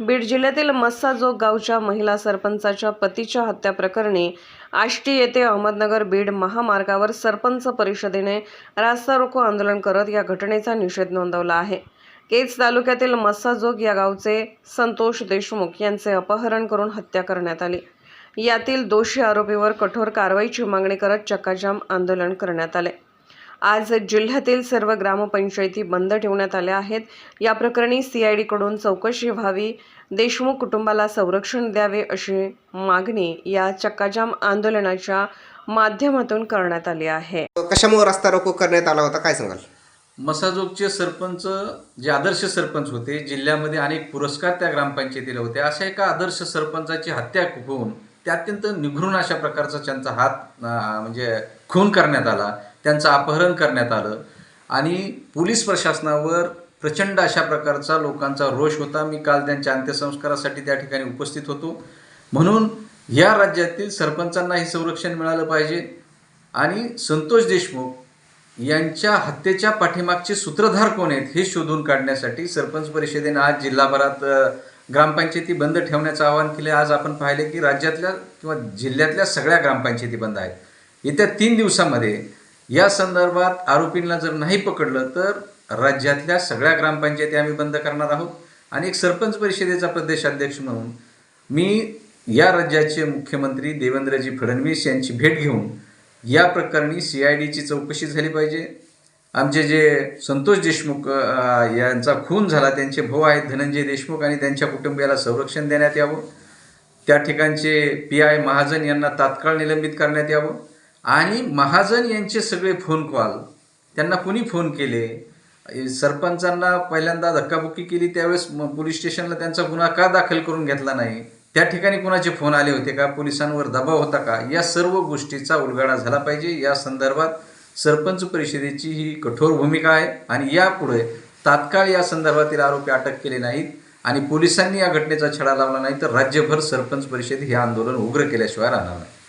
बीड जिल्ह्यातील मस्साजोग गावच्या महिला सरपंचाच्या पतीच्या हत्या प्रकरणी आष्टी येथे अहमदनगर बीड महामार्गावर सरपंच परिषदेने रास्ता रोको आंदोलन करत या घटनेचा निषेध नोंदवला आहे. केज तालुक्यातील मस्साजोग या गावचे संतोष देशमुख यांचे अपहरण करून हत्या करण्यात आली. यातील दोषी आरोपीवर कठोर कारवाईची मागणी करत चक्काजाम आंदोलन करण्यात आले. आज जिल्ह्यातील सर्व ग्रामपंचायती बंद ठेवण्यात आल्या आहेत. या प्रकरणी सीआयडीकडून चौकशी व्हावी देशमुख कुटुंबाला संरक्षण द्यावे अशी मागणी या चक्काजाम आंदोलनाच्या माध्यमातून करण्यात आली आहे. कशामुळे रस्ता रोको करण्यात आला होता? काय सांगाल? मसाजोगचे सरपंच जे आदर्श सरपंच होते जिल्ह्यामध्ये अनेक पुरस्कार त्या ग्रामपंचायतीला होते. अशा एका आदर्श सरपंचाची हत्या होऊन त्या अत्यंत निघृण अशा प्रकारचा त्यांचा हात म्हणजे खून करण्यात आला. त्यांचं अपहरण करण्यात आलं. आणि पोलीस प्रशासनावर प्रचंड अशा प्रकारचा लोकांचा रोष होता. मी काल त्यांच्या अंत्यसंस्कारासाठी त्या ठिकाणी उपस्थित होतो. म्हणून या राज्यातील सरपंचांना हे संरक्षण मिळालं पाहिजे. आणि संतोष देशमुख यांच्या हत्येच्या पाठीमागचे सूत्रधार कोण आहेत हे शोधून काढण्यासाठी सरपंच परिषदेने आज जिल्हाभरात ग्रामपंचायती बंद ठेवण्याचं आवाहन केले. आज आपण पाहिले की राज्यातल्या किंवा जिल्ह्यातल्या सगळ्या ग्रामपंचायती बंद आहेत. येत्या तीन दिवसामध्ये या संदर्भात आरोपींना जर नाही पकडलं तर राज्यातल्या सगळ्या ग्रामपंचायती आम्ही बंद करणार आहोत. आणि एक सरपंच परिषदेचा प्रदेशाध्यक्ष म्हणून मी या राज्याचे मुख्यमंत्री देवेंद्रजी फडणवीस यांची भेट घेऊन या प्रकरणी सी आय डीची चौकशी झाली पाहिजे. आमचे जे संतोष देशमुख यांचा खून झाला त्यांचे भाऊ आहेत धनंजय देशमुख आणि त्यांच्या कुटुंबियाला संरक्षण देण्यात यावं. त्या ठिकाणचे पी आय महाजन यांना तात्काळ निलंबित करण्यात यावं. आणि महाजन यांचे सगळे फोन कॉल त्यांना कुणी फोन केले? सरपंचांना पहिल्यांदा धक्काबुक्की केली त्यावेळेस म- पोलीस स्टेशनला त्यांचा गुन्हा का दाखल करून घेतला नाही? त्या ठिकाणी कुणाचे फोन आले होते का? पोलिसांवर दबाव होता का? या सर्व गोष्टीचा उलगडा झाला पाहिजे. या संदर्भात सरपंच परिषदेची ही कठोर भूमिका आहे आणि यापुढे तात्काळ या संदर्भातील आरोपी अटक केले नाहीत आणि पोलिसांनी या घटनेचा छडा लावला नाही तर राज्यभर सरपंच परिषद हे आंदोलन उग्र केल्याशिवाय राहणार नाही.